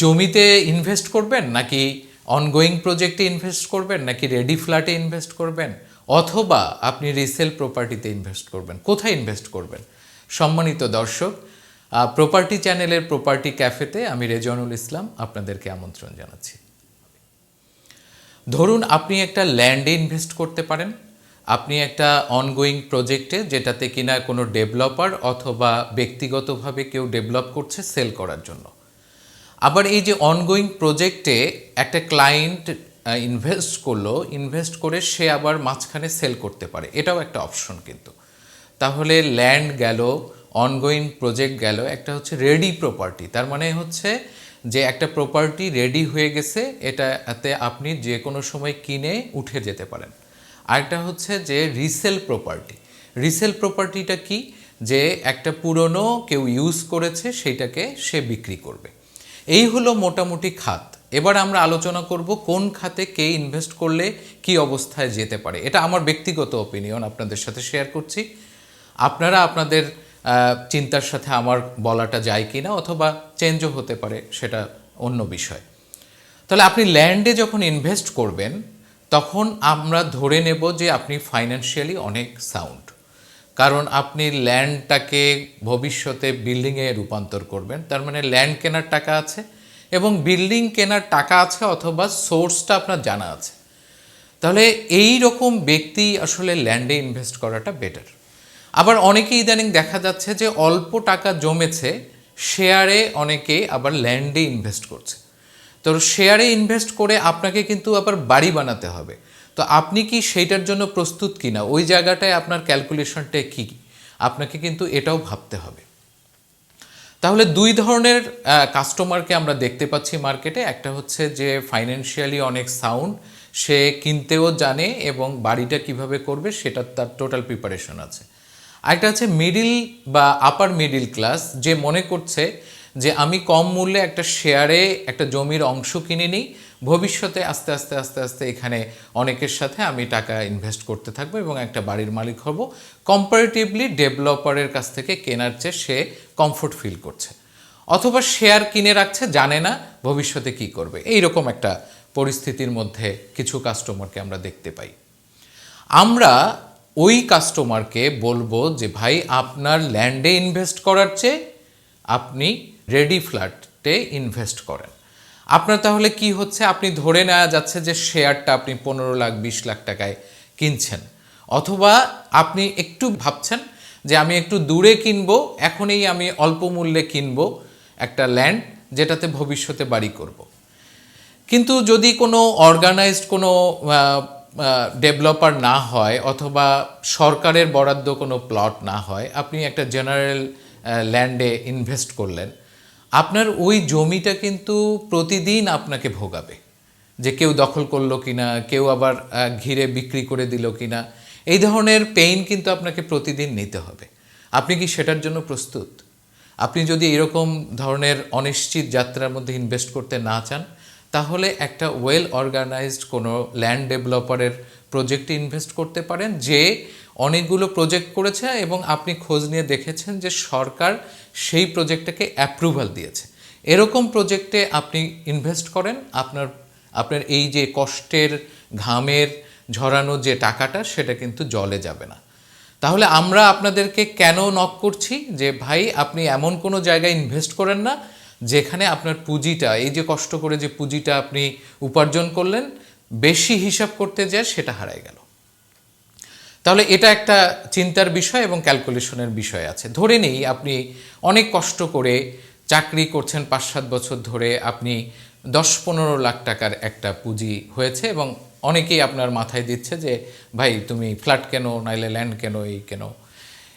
জমিতে ইনভেস্ট করবেন নাকি অনগোয়িং প্রজেক্টে ইনভেস্ট করবেন নাকি রেডি ফ্ল্যাটে ইনভেস্ট করবেন? অথবা আপনি রিসেল প্রপার্টিতে ইনভেস্ট করবেন। কোথায় ইনভেস্ট করবেন? সম্মানিত দর্শক প্রপার্টি চ্যানেলের প্রপার্টি ক্যাফেতে আমি রেজনুল ইসলাম আপনাদেরকে আমন্ত্রণ জানাচ্ছি। ধরুন আপনি একটা ল্যান্ডে ইনভেস্ট করতে পারেন। আপনি একটা অনগোয়িং প্রজেক্টে যেটাতে কিনা কোনো ডেভেলপার অথবা ব্যক্তিগতভাবে কেউ ডেভেলপ করছে সেল করার জন্য। আবার এই যে অনগোয়িং প্রজেক্টে একটা ক্লায়েন্ট ইনভেস্ট করল ইনভেস্ট করে সে আবার মাঝখানে সেল করতে পারে। এটাও একটা অপশন কিন্তু। তাহলে ল্যান্ড গেল অনগোয়িং প্রজেক্ট গেল, একটা হচ্ছে রেডি প্রপার্টি তার মানে হচ্ছে যে একটা প্রপার্টি রেডি হয়ে গেছে, এটাতে আপনি যে কোনো সময় কিনে উঠে যেতে পারেন। আরেকটা হচ্ছে যে রিসেল প্রপার্টি রিসেল প্রপার্টিটা কি? যে একটা পুরনো কেউ ইউজ করেছে, সেইটাকে সে বিক্রি করবে। এই হলো মোটামুটি খাত। এবার আমরা আলোচনা করব কোন খাতে কে ইনভেস্ট করলে কি অবস্থায় যেতে পারে। এটা আমার ব্যক্তিগত ওপিনিয়ন আপনাদের সাথে শেয়ার করছি। আপনারা আপনাদের চিন্তার সাথে আমার বলাটা যায় কি না অথবা চেঞ্জও হতে পারে, সেটা অন্য বিষয়। তাহলে আপনি ল্যান্ডে যখন ইনভেস্ট করবেন, তখন আমরা ধরে নেব যে আপনি ফাইন্যান্সিয়ালি অনেক সাউন্ড কারণ আপনি ল্যান্ডটাকে ভবিষ্যতে বিল্ডিংয়ে রূপান্তর করবেন, তার মানে ল্যান্ড কেনার টাকা আছে এবং বিল্ডিং কেনার টাকা আছে অথবা সোর্সটা আপনার জানা আছে। তাহলে এই রকম ব্যক্তি আসলে ল্যান্ডে ইনভেস্ট করাটা বেটার। আবার অনেকে ইদানিং দেখা যাচ্ছে যে অল্প টাকা জমেছে, শেয়ারে অনেকে আবার ল্যান্ডে ইনভেস্ট করছে। তো শেয়ারে ইনভেস্ট করে আপনাকে কিন্তু আবার বাড়ি বানাতে হবে। তো আপনি কি সেইটার জন্য প্রস্তুত কিনা? ওই জায়গাটায় আপনার ক্যালকুলেশনটা কী? আপনাকে কিন্তু এটাও ভাবতে হবে। তাহলে দুই ধরনের কাস্টমারকে আমরা দেখতে পাচ্ছি মার্কেটে একটা হচ্ছে যে ফাইন্যান্সিয়ালি অনেক সাউন্ড সে কিনতেও জানে এবং বাড়িটা কীভাবে করবে সেটা তার টোটাল প্রিপারেশন আছে। আরেকটা হচ্ছে মিডিল বা আপার মিডিল ক্লাস যে মনে করছে যে আমি কম মূল্যে একটা শেয়ারে একটা জমির অংশ কিনে নিই ভবিষ্যতে আস্তে আস্তে আস্তে আস্তে এখানে অনেকের সাথে আমি টাকা ইনভেস্ট করতে থাকব এবং একটা বাড়ির মালিক হব। কম্পারেটিভলি ডেভেলপারের কাছ থেকে কেনার চেয়ে সে কমফোর্ট ফিল করছে। অথবা শেয়ার কিনে রাখছে, জানে না ভবিষ্যতে কি করবে। এই রকম একটা পরিস্থিতির মধ্যে কিছু কাস্টমারকে আমরা দেখতে পাই। আমরা ওই কাস্টমারকে বলব যে, ভাই, আপনার ল্যান্ডে ইনভেস্ট করার চেয়ে আপনি রেডি ফ্ল্যাটে ইনভেস্ট করেন। আপনার তাহলে কি হচ্ছে আপনি ধরে নেওয়া যাচ্ছে যে শেয়ারটা আপনি পনেরো লাখ, বিশ লাখ টাকায় কিনছেন অথবা আপনি একটু ভাবছেন যে আমি একটু দূরে কিনবো, এখনই আমি অল্প মূল্যে কিনবো একটা ল্যান্ড যেটাতে ভবিষ্যতে বাড়ি করব। কিন্তু যদি কোনো অর্গানাইজড কোনো ডেভেলপার না হয় অথবা সরকারের বরাদ্দ কোনো প্লট না হয়, আপনি একটা জেনারেল ল্যান্ডে ইনভেস্ট করলেন আপনার ওই জমিটা কিন্তু প্রতিদিন আপনাকে ভোগাবে যে কেউ দখল করল কিনা, কেউ আবার ঘিরে বিক্রি করে দিল কিনা। এই ধরনের পেইন কিন্তু আপনাকে প্রতিদিন নিতে হবে। আপনি কি সেটার জন্য প্রস্তুত? আপনি যদি এরকম ধরনের অনিশ্চিত যাত্রার মধ্যে ইনভেস্ট করতে না চান, তাহলে একটা ওয়েল অর্গানাইজড কোনো ল্যান্ড ডেভেলপারের প্রজেক্টে ইনভেস্ট করতে পারেন, যে অনেকগুলো প্রজেক্ট করেছে এবং আপনি খোঁজ নিয়ে দেখেছেন যে সরকার সেই প্রজেক্টটাকে অ্যাপ্রুভাল দিয়েছে। এরকম প্রজেক্টে আপনি ইনভেস্ট করেন, আপনার আপনার এই যে কষ্টের ঘামের ঝরানো যে টাকাটা, সেটা কিন্তু জলে যাবে না। তাহলে আমরা আপনাদেরকে কেন নক করছি? যে ভাই, আপনি এমন কোনো জায়গায় ইনভেস্ট করেন না, যেখানে আপনার পুঁজিটা, এই যে কষ্ট করে যে পুঁজিটা আপনি উপার্জন করলেন, বেশি হিসাব করতে যায়, সেটা হারায় গেল। তাহলে এটা একটা চিন্তার বিষয় এবং ক্যালকুলেশনের বিষয় আছে। ধরে নেই আপনি অনেক কষ্ট করে চাকরি করছেন পাঁচ সাত বছর ধরে, আপনি দশ পনেরো লাখ টাকার একটা পুঁজি হয়েছে এবং অনেকেই আপনার মাথায় দিচ্ছে যে, ভাই, তুমি ফ্ল্যাট কেন, নাইলে ল্যান্ড কেন, এই কেন?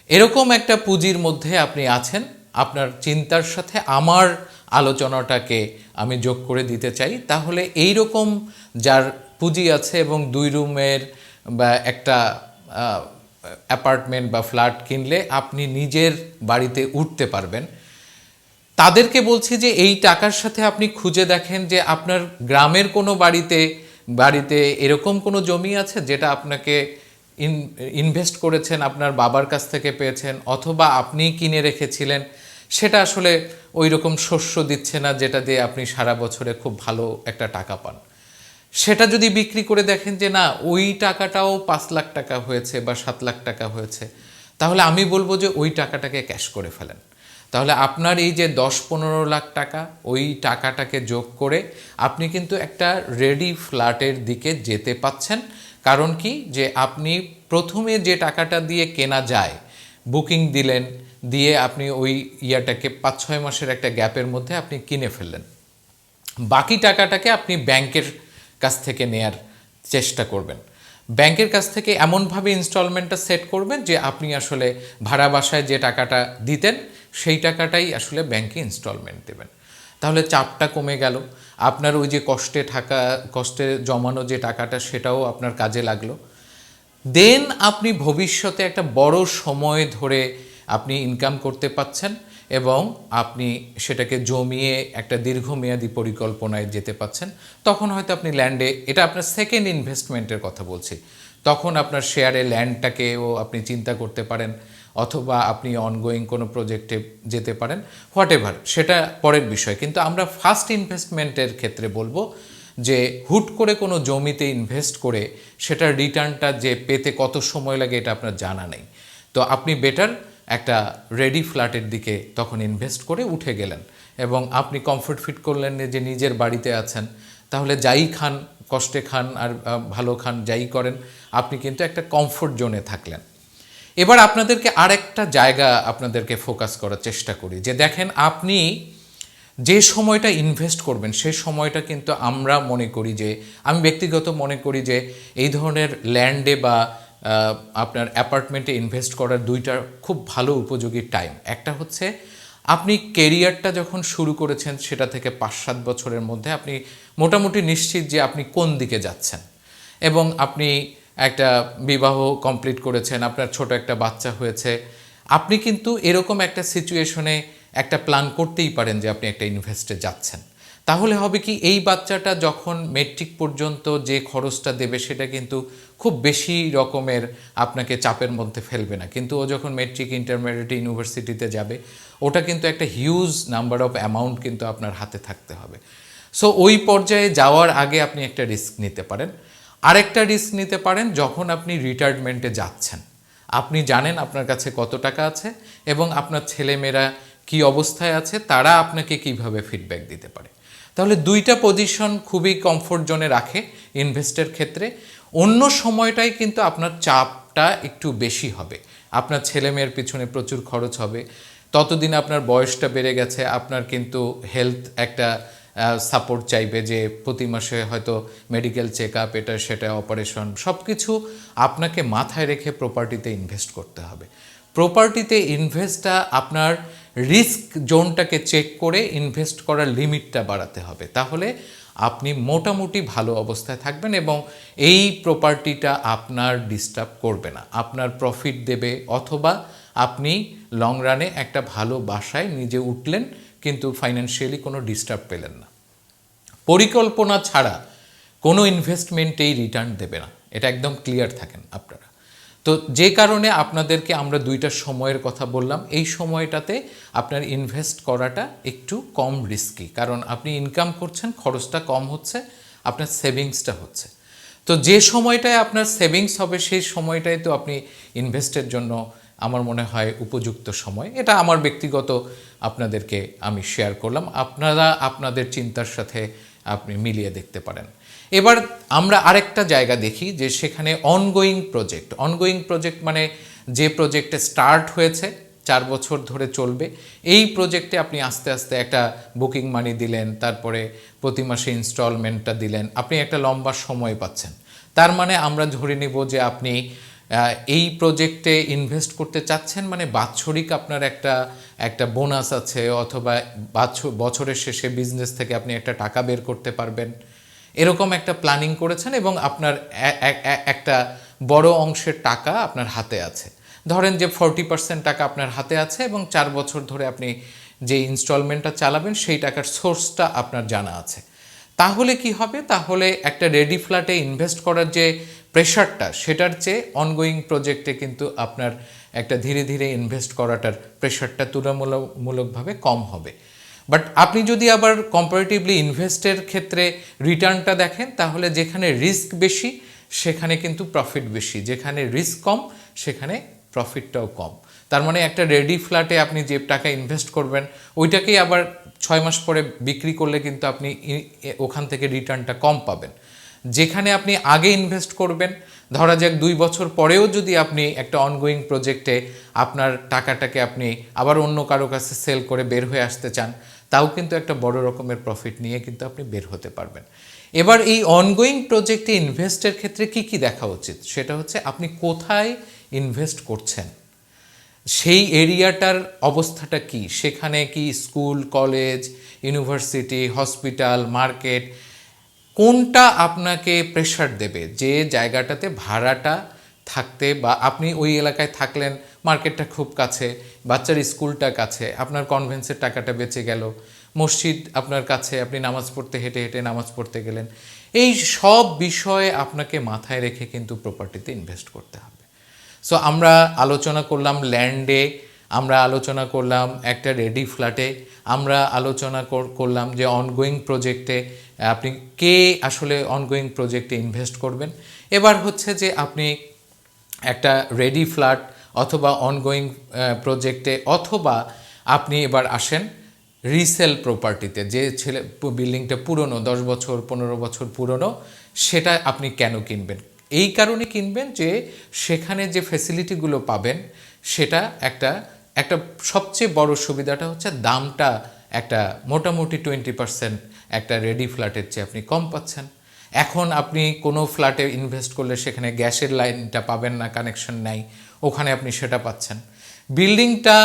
এরকম একটা পুঁজির মধ্যে আপনি আছেন। আপনার চিন্তার সাথে আমার আলোচনাটাকে আমি যোগ করে দিতে চাই। তাহলে এই রকম যার পুঁজি আছে এবং দুই রুমের বা একটা অ্যাপার্টমেন্ট বা ফ্ল্যাট কিনলে আপনি নিজের বাড়িতে উঠতে পারবেন। তাদেরকে বলছি যে, এই টাকার সাথে আপনি খুঁজে দেখেন যে, আপনার গ্রামের কোনো বাড়িতে বাড়িতে এরকম কোনো জমি আছে যেটা আপনাকে ইনভেস্ট করেছেন, আপনার বাবার কাছ থেকে পেয়েছেন, অথবা আপনি কিনে রেখেছিলেন, সেটা আসলে ওই রকম শস্য দিচ্ছে না, যেটা দিয়ে আপনি সারা বছরে খুব ভালো একটা টাকা পান। সেটা যদি বিক্রি করে দেখেন যে না, ওই টাকাটাও পাঁচ লাখ টাকা হয়েছে বা সাত লাখ টাকা হয়েছে, তাহলে আমি বলব যে ওই টাকাটাকে ক্যাশ করে ফেলেন। তাহলে আপনার এই যে দশ পনেরো লাখ টাকা, ওই টাকাটাকে যোগ করে আপনি কিন্তু একটা রেডি ফ্ল্যাটের দিকে যেতে পাচ্ছেন। কারণ কি? যে আপনি প্রথমে যে টাকাটা দিয়ে কেনা যায়, বুকিং দিলেন, দিয়ে আপনি ওই ইয়াটাকে পাঁচ ছয় মাসের একটা গ্যাপের মধ্যে আপনি কিনে ফেললেন। বাকি টাকাটাকে আপনি ব্যাংকের কাছ থেকে নেয়ার চেষ্টা করবেন। ব্যাংকের কাছ থেকে এমনভাবে ইনস্টলমেন্টটা সেট করবেন যে আপনি আসলে ভাড়া বাসায় যে টাকাটা দিতেন, সেই টাকাটাই আসলে ব্যাংকে ইনস্টলমেন্ট দেবেন। তাহলে চাপটা কমে গেল। আপনার ওই যে কষ্টে থাকা, কষ্টে জমানো যে টাকাটা, সেটাও আপনার কাজে লাগল। দেন আপনি ভবিষ্যতে একটা বড় সময় ধরে আপনি ইনকাম করতে পাচ্ছেন। এবং আপনি সেটাকে জমিয়ে একটা দীর্ঘমেয়াদী পরিকল্পনায় যেতে পাচ্ছেন, তখন হয়তো আপনি ল্যান্ডে, এটা আপনার সেকেন্ড ইনভেস্টমেন্টের কথা বলছি। তখন আপনার শেয়ারে ল্যান্ডটাকেও আপনি চিন্তা করতে পারেন, অথবা আপনি অনগোয়িং কোনো প্রজেক্টে যেতে পারেন হোয়াট এভার সেটা পরের বিষয়। কিন্তু আমরা ফার্স্ট ইনভেস্টমেন্টের ক্ষেত্রে বলব যে, হুট করে কোনো জমিতে ইনভেস্ট করে সেটার রিটার্নটা যে পেতে কত সময় লাগে এটা আপনার জানা নেই। তো আপনি বেটার একটা রেডি ফ্ল্যাটের দিকে তখন ইনভেস্ট করে উঠে গেলেন। এবং আপনি কমফোর্ট ফিট করলেন যে নিজের বাড়িতে আছেন, তাহলে যাই খান, কষ্টে খান আর ভালো খান, যাই করেন, আপনি কিন্তু একটা কমফোর্ট জোনে থাকলেন। এবার আপনাদেরকে আরেকটা জায়গা আপনাদেরকে ফোকাস করার চেষ্টা করি যে, দেখেন আপনি যে সময়টা ইনভেস্ট করবেন সেই সময়টা কিন্তু আমরা মনে করি যে, আমি ব্যক্তিগত মনে করি যে, এই ধরনের ল্যান্ডে বা আপনার অ্যাপার্টমেন্টে ইনভেস্ট করার দুইটা খুব ভালো উপযোগী টাইম একটা হচ্ছে, আপনি কেরিয়ারটা যখন শুরু করেছেন, সেটা থেকে পাঁচ সাত বছরের মধ্যে আপনি মোটামুটি নিশ্চিত যে আপনি কোন দিকে যাচ্ছেন। এবং আপনি একটা বিবাহ কমপ্লিট করেছেন, আপনার ছোট একটা বাচ্চা হয়েছে, আপনি কিন্তু এরকম একটা সিচুয়েশনে একটা প্ল্যান করতেই পারেন যে আপনি একটা ইনভেস্টে যাচ্ছেন। তাহলে হবে কি, এই বাচ্চাটা যখন মেট্রিক পর্যন্ত যে খরচটা দেবে, সেটা কিন্তু খুব বেশি রকমের আপনাকে চাপের মধ্যে ফেলবে না। কিন্তু ও যখন মেট্রিক ইন্টারমিডিয়েট ইউনিভার্সিটিতে যাবে, ওটা কিন্তু একটা হিউজ নাম্বার অফ অ্যামাউন্ট কিন্তু আপনার হাতে থাকতে হবে। সো ওই পর্যায়ে যাওয়ার আগে আপনি একটা রিস্ক নিতে পারেন। আরেকটা রিস্ক নিতে পারেন, যখন আপনি রিটায়ারমেন্টে যাচ্ছেন। আপনি জানেন আপনার কাছে কত টাকা আছে এবং আপনার ছেলেমেয়েরা কি অবস্থায় আছে, তারা আপনাকে কীভাবে ফিডব্যাক দিতে পারে। তাহলে দুইটা পজিশন খুবই কমফোর্ট জোনে রাখে ইনভেস্টের ক্ষেত্রে। অন্য সময়টাই কিন্তু আপনার চাপটা একটু বেশি হবে। আপনার ছেলেমেয়ের পিছনে প্রচুর খরচ হবে। ততদিন আপনার বয়সটা বেড়ে গেছে, আপনার কিন্তু হেলথ একটা সাপোর্ট চাইবে যে প্রতি মাসে হয়তো মেডিকেল চেক আপ এটা, সেটা অপারেশন সব কিছু আপনাকে মাথায় রেখে প্রপার্টিতে ইনভেস্ট করতে হবে। প্রপার্টিতে ইনভেস্টটা আপনার রিস্ক জোনটাকে চেক করে ইনভেস্ট করার লিমিটটা বাড়াতে হবে। তাহলে আপনি মোটামুটি ভালো অবস্থায় থাকবেন এবং এই প্রপার্টিটা আপনার ডিস্টার্ব করবে না। আপনার প্রফিট দেবে অথবা আপনি লং রানে একটা ভালো বাসায় নিজে উঠলেন কিন্তু ফাইন্যান্সিয়ালি কোনো ডিস্টার্ব পেলেন না। পরিকল্পনা ছাড়া কোনো ইনভেস্টমেন্টেই রিটার্ন দেবে না। এটা একদম ক্লিয়ার থাকেন আপনারা। তো যে কারণে আপনাদেরকে আমরা দুইটা সময়ের কথা বললাম, এই সময়টাতে আপনার ইনভেস্ট করাটা একটু কম রিস্কি কারণ আপনি ইনকাম করছেন, খরচটা কম হচ্ছে, আপনার সেভিংসটা হচ্ছে। তো যে সময়টায় আপনার সেভিংস হবে, সেই সময়টাই তো আপনি ইনভেস্টের জন্য আমার মনে হয় উপযুক্ত সময়। এটা আমার ব্যক্তিগত আপনাদেরকে আমি শেয়ার করলাম। আপনারা আপনাদের চিন্তার সাথে আপনি মিলিয়ে দেখতে পারেন। এবার আমরা আরেকটা জায়গা দেখি যে সেখানে অনগোয়িং প্রজেক্ট অনগোয়িং প্রজেক্ট মানে যে প্রজেক্টে স্টার্ট হয়েছে, চার বছর ধরে চলবে, এই প্রজেক্টে আপনি আস্তে আস্তে একটা বুকিং মানি দিলেন, তারপরে প্রতি মাসে ইনস্টলমেন্টটা দিলেন, আপনি একটা লম্বা সময় পাচ্ছেন। তার মানে আমরা ধরে নিব যে আপনি এই প্রজেক্টে ইনভেস্ট করতে চাচ্ছেন মানে বাৎসরিক আপনার একটা একটা বোনাস আছে, অথবা বছরের শেষে বিজনেস থেকে আপনি একটা টাকা বের করতে পারবেন। এরকম একটা প্ল্যানিং করেছেন এবং আপনার একটা বড় অংশের টাকা আপনার হাতে আছে। ধরেন যে ফর্টি পার্সেন্ট টাকা আপনার হাতে আছে এবং চার বছর ধরে আপনি যে ইনস্টলমেন্টটা চালাবেন সেই টাকার সোর্সটা আপনার জানা আছে। তাহলে কি হবে? তাহলে একটা রেডি ফ্ল্যাটে ইনভেস্ট করার যে প্রেশারটা সেটার চেয়ে অনগোয়িং প্রজেক্টে কিন্তু আপনার একটা ধীরে ধীরে ইনভেস্ট করাটার প্রেশারটা তুলনামূলকভাবে কম হবে। বাট আপনি যদি আবার কম্পারেটিভলি ইনভেস্টের ক্ষেত্রে রিটার্নটা দেখেন, তাহলে যেখানে রিস্ক বেশি, সেখানে কিন্তু প্রফিট বেশি। যেখানে রিস্ক কম, সেখানে প্রফিটটাও কম। তার মানে একটা রেডি ফ্ল্যাটে আপনি যে টাকা ইনভেস্ট করবেন, ওইটাকেই আবার ছয় মাস পরে বিক্রি করলে কিন্তু আপনি ওখান থেকে রিটার্নটা কম পাবেন। যেখানে আপনি আগে ইনভেস্ট করবেন, ধরা যাক দুই বছর পরেও যদি আপনি একটা অনগোয়িং প্রজেক্টে আপনার টাকাটাকে আপনি আবার অন্য কারও কাছে সেল করে বের হয়ে আসতে চান তাও কিন্তু একটা বড় রকমের প্রফিট নিয়ে কিন্তু আপনি বের হতে পারবেন। এবার এই অনগোয়িং প্রজেক্টে ইনভেস্টের ক্ষেত্রে কি কি দেখা উচিত? সেটা হচ্ছে আপনি কোথায় ইনভেস্ট করছেন? সেই এরিয়াটার অবস্থাটা কি? সেখানে কি school college university hospital market কোনটা আপনাকে প্রেশার দেবে? যে জায়গাটাতে ভাড়াটা থাকতে বা আপনি ওই এলাকায় থাকলেন মার্কেটটা খুব কাছে, বাচ্চার স্কুলটা কাছে, আপনার কনভেন্সের টাকাটা বেঁচে গেল, মসজিদ আপনার কাছে, আপনি নামাজ পড়তে হেঁটে হেঁটে নামাজ পড়তে গেলেন। এই সব বিষয়ে আপনাকে মাথায় রেখে কিন্তু প্রপার্টিতে ইনভেস্ট করতে হবে। সো আমরা আলোচনা করলাম ল্যান্ডে আমরা আলোচনা করলাম একটা রেডি ফ্ল্যাটে আমরা আলোচনা কর- করলাম যে অনগোয়িং প্রজেক্টে আপনি কে আসলে অনগোয়িং প্রজেক্টে ইনভেস্ট করবেন? এবার হচ্ছে যে আপনি একটা রেডি ফ্ল্যাট অথবা অনগোয়িং প্রজেক্টে অথবা আপনি এবার আসেন রিসেল প্রপার্টিতে যে ছেলে বিল্ডিংটা পুরনো, দশ বছর, পনেরো বছর পুরনো, সেটা আপনি কেন কিনবেন? এই কারণে কিনবেন যে, সেখানে যে ফেসিলিটিগুলো পাবেন, সেটা একটা একটা সবচেয়ে বড় সুবিধাটা হচ্ছে দামটা একটা মোটামুটি টোয়েন্টি পার্সেন্ট একটা রেডি ফ্ল্যাটের চেয়ে আপনি কম পাচ্ছেন। এখন আপনি কোনো ফ্ল্যাটে ইনভেস্ট করলে সেখানে গ্যাসের লাইনটা পাবেন না কানেকশন নাই। ওখানে আপনি সেটা পাচ্ছেন। বিল্ডিংটা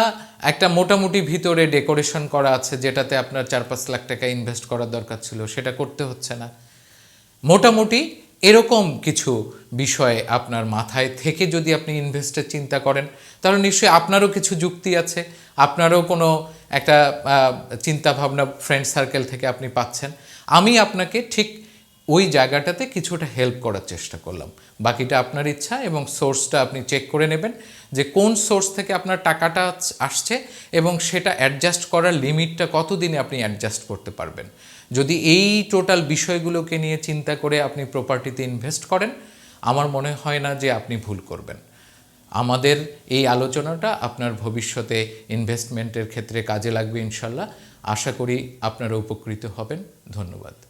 একটা মোটামুটি ভিতরে ডেকোরেশন করা আছে, যেটাতে আপনার চার পাঁচ লাখ টাকা ইনভেস্ট করার দরকার ছিল, সেটা করতে হচ্ছে না। মোটামুটি এরকম কিছু বিষয়ে আপনার মাথায় থেকে যদি আপনি ইনভেস্টের চিন্তা করেন, তাহলে নিশ্চয়ই আপনারও কিছু যুক্তি আছে, আপনারও কোনো একটা চিন্তা ভাবনা ফ্রেন্ড সার্কেল থেকে আপনি পাচ্ছেন। আমি আপনাকে ঠিক ওই জায়গাটাতে কিছুটা হেল্প করার চেষ্টা করলাম। বাকিটা আপনার ইচ্ছা এবং সোর্সটা আপনি চেক করে নেবেন যে কোন সোর্স থেকে আপনার টাকাটা আসছে এবং সেটা অ্যাডজাস্ট করার লিমিটটা কতদিনে আপনি অ্যাডজাস্ট করতে পারবেন। যদি এই টোটাল বিষয়গুলোকে নিয়ে চিন্তা করে আপনি প্রপার্টিতে ইনভেস্ট করেন, আমার মনে হয় না যে আপনি ভুল করবেন। আমাদের এই আলোচনাটা আপনার ভবিষ্যতে ইনভেস্টমেন্টের ক্ষেত্রে কাজে লাগবে ইনশাল্লাহ। আশা করি আপনারা উপকৃত হবেন। ধন্যবাদ।